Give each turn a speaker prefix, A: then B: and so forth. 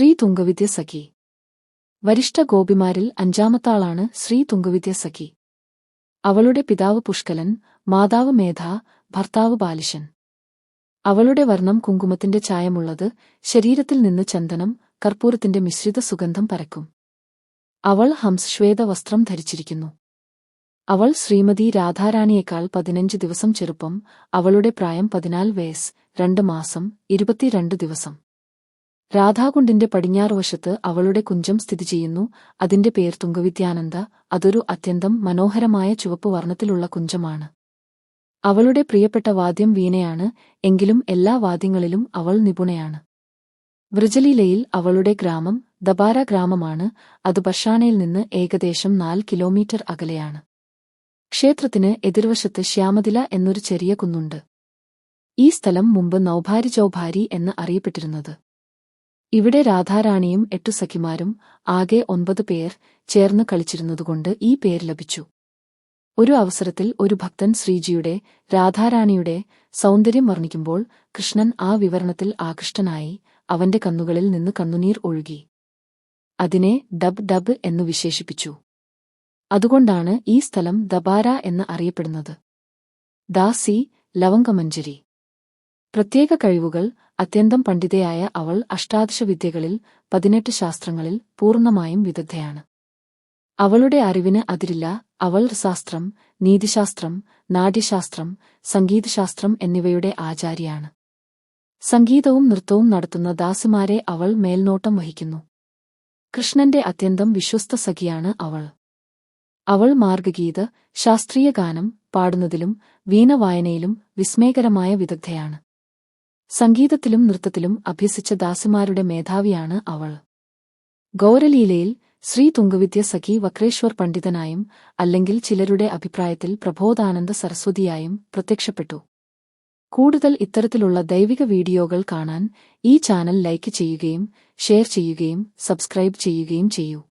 A: ശ്രീ തുങ്കവിദ്യ സഖി വരിഷ്ഠ ഗോപിമാരിൽ അഞ്ചാമത്താളാണ് ശ്രീ തുങ്കവിദ്യ സഖി അവളുടെ പിതാവ് പുഷ്കലൻ മാതാവ് മേധ ഭർത്താവ് ബാലിശൻ. അവളുടെ വർണം കുങ്കുമത്തിന്റെ ചായമുള്ളത് ശരീരത്തിൽ നിന്ന് ചന്ദനം കർപ്പൂരത്തിന്റെ മിശ്രിത സുഗന്ധം പരക്കും. അവൾ ഹംശ്വേത വസ്ത്രം ധരിച്ചിരിക്കുന്നു. അവൾ ശ്രീമതി രാധാറാണിയേക്കാൾ പതിനഞ്ച് ദിവസം ചെറുപ്പം അവളുടെ പ്രായം പതിനാല് വയസ്സ് രണ്ട് മാസം ഇരുപത്തിരണ്ട് ദിവസം. രാധാകുണ്ടിന്റെ പടിഞ്ഞാറുവശത്ത് അവളുടെ കുഞ്ചം സ്ഥിതി ചെയ്യുന്നു. അതിന്റെ പേർ തുങ്കവിദ്യാനന്ദ അതൊരു അത്യന്തം മനോഹരമായ ചുവപ്പ് വർണത്തിലുള്ള കുഞ്ചമാണ്. അവളുടെ പ്രിയപ്പെട്ട വാദ്യം വീണയാണ്. എങ്കിലും എല്ലാ വാദ്യങ്ങളിലും അവൾ നിപുണയാണ്. വ്രജലീലയിൽ അവളുടെ ഗ്രാമം ദബാര ഗ്രാമമാണ്. അത് ബഷാണയിൽ നിന്ന് ഏകദേശം നാല് കിലോമീറ്റർ അകലെയാണ്. ക്ഷേത്രത്തിന് എതിർവശത്ത് ശ്യാമതില എന്നൊരു ചെറിയ കുന്നുണ്ട്. ഈ സ്ഥലം മുമ്പ് നൌഭാരി ചൌഭാരി എന്ന് അറിയപ്പെട്ടിരുന്നത്. ഇവിടെ രാധാറാണിയും എട്ടു സഖിമാരും ആകെ ഒൻപത് പേർ ചേർന്ന് കളിച്ചിരുന്നതുകൊണ്ട് ഈ പേര് ലഭിച്ചു. ഒരു അവസരത്തിൽ ഒരു ഭക്തൻ ശ്രീജിയുടെ രാധാറാണിയുടെ സൗന്ദര്യം വർണിക്കുമ്പോൾ കൃഷ്ണൻ ആ വിവരണത്തിൽ ആകൃഷ്ടനായി അവന്റെ കണ്ണുകളിൽ നിന്ന് കണ്ണുനീർ ഒഴുകി. അതിനെ ഡബ് ഡബ് എന്നു വിശേഷിപ്പിച്ചു. അതുകൊണ്ടാണ് ഈ സ്ഥലം ദബാര എന്ന് അറിയപ്പെടുന്നത്. ദാസി ലവങ്കമഞ്ചരി പ്രത്യേക കഴിവുകൾ അത്യന്തം പണ്ഡിതയായ അവൾ അഷ്ടാദശ വിദ്യകളിൽ പതിനെട്ട് ശാസ്ത്രങ്ങളിൽ പൂർണമായും വിദഗ്ധയാണ്. അവളുടെ അറിവിന് അതിരില്ല അവൾ ശാസ്ത്രം നീതിശാസ്ത്രം നാട്യശാസ്ത്രം സംഗീതശാസ്ത്രം എന്നിവയുടെ ആചാര്യാണ് സംഗീതവും നൃത്തവും നടത്തുന്ന ദാസിമാരെ അവൾ മേൽനോട്ടം വഹിക്കുന്നു. കൃഷ്ണന്റെ അത്യന്തം വിശ്വസ്ത സഖിയാണ് അവൾ. അവൾ മാർഗഗീത ശാസ്ത്രീയ ഗാനം പാടുന്നതിലും വീണവായനയിലും വിസ്മയകരമായ വിദഗ്ധയാണ്. സംഗീതത്തിലും നൃത്തത്തിലും അഭ്യസിച്ച ദാസിമാരുടെ മേധാവിയാണ് അവൾ. ഗൗരലീലയിൽ ശ്രീ തുങ്കവിദ്യ സഖി വക്രേശ്വർ പണ്ഡിതനായും അല്ലെങ്കിൽ ചിലരുടെ അഭിപ്രായത്തിൽ പ്രബോധാനന്ദ സരസ്വതിയായും പ്രത്യക്ഷപ്പെട്ടു. കൂടുതൽ ഇത്തരത്തിലുള്ള ദൈവിക വീഡിയോകൾ കാണാൻ ഈ ചാനൽ ലൈക്ക് ചെയ്യുകയും ഷെയർ ചെയ്യുകയും സബ്സ്ക്രൈബ് ചെയ്യുകയും ചെയ്യൂ.